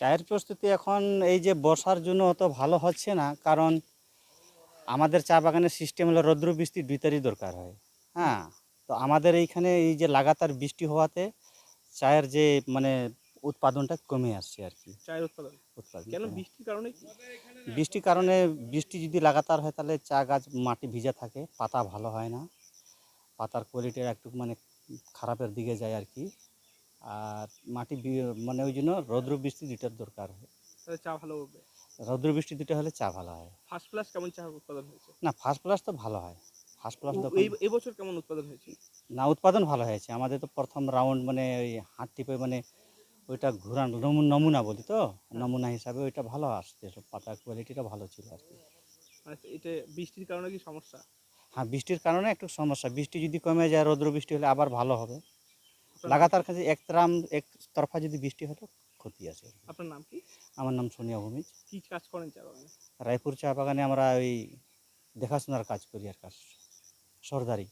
চায়ের প্রস্তুতি এখন এই যে বর্ষার জন্য অত ভালো হচ্ছে না কারণ আমাদের চা বাগানের সিস্টেম হলো রৌদ্র বৃষ্টি দুইটারই দরকার হয়। হ্যাঁ তো আমাদের এইখানে এই যে লাগাতার বৃষ্টি হওয়াতে চায়ের যে মানে উৎপাদনটা কমে আসছে আর কি। চায়ের উৎপাদন? উৎপাদন কেন বৃষ্টির কারণে বৃষ্টির কারণে বৃষ্টি যদি লাগাতার হয় তাহলে চা গাছ মাটি ভিজা থাকে পাতা ভালো হয় না পাতার কোয়ালিটির একটু মানে খারাপের দিকে যায় আর কি। আর মাটি মানে ওই জন্য রৌদ্র বৃষ্টি দুটার দরকার হয়। চা ভালো হবে? রৌদ্র বৃষ্টি দুটো হলে চা ভালো হয়। ফার্স্ট প্লাস কেমন চা উৎপাদন হয়েছে? না ফার্স্ট প্লাস তো ভালো হয়। ফার্স্ট প্লাস এই এবছর কেমন উৎপাদন হয়েছে? না উৎপাদন ভালো হয়েছে। আমাদের তো প্রথম রাউন্ড মানে ওই হাত টিপে মানে ওইটা ঘুরান নমুনা বলি তো? নমুনা হিসাবে ওইটা ভালো আসছে। সব পাতার কোয়ালিটিটা ভালো ছিল আর কি। এটা বৃষ্টির কারণে কি সমস্যা? হ্যাঁ বৃষ্টির কারণে একটু সমস্যা। বৃষ্টি যদি কমে যায় রৌদ্র বৃষ্টি হলে আবার ভালো হবে। লাগাতার কাছে এক ত্রাম এক তরফা যদি বৃষ্টি হতো ক্ষতি আছে। আপনার নাম কি? আমার নাম সোনিয়া ভূমিজ কি কাজ করেন চা বাগানে? রায়পুর চা বাগানে আমরা ওই দেখাশোনার কাজ করি আর কাজ। সর্দারি।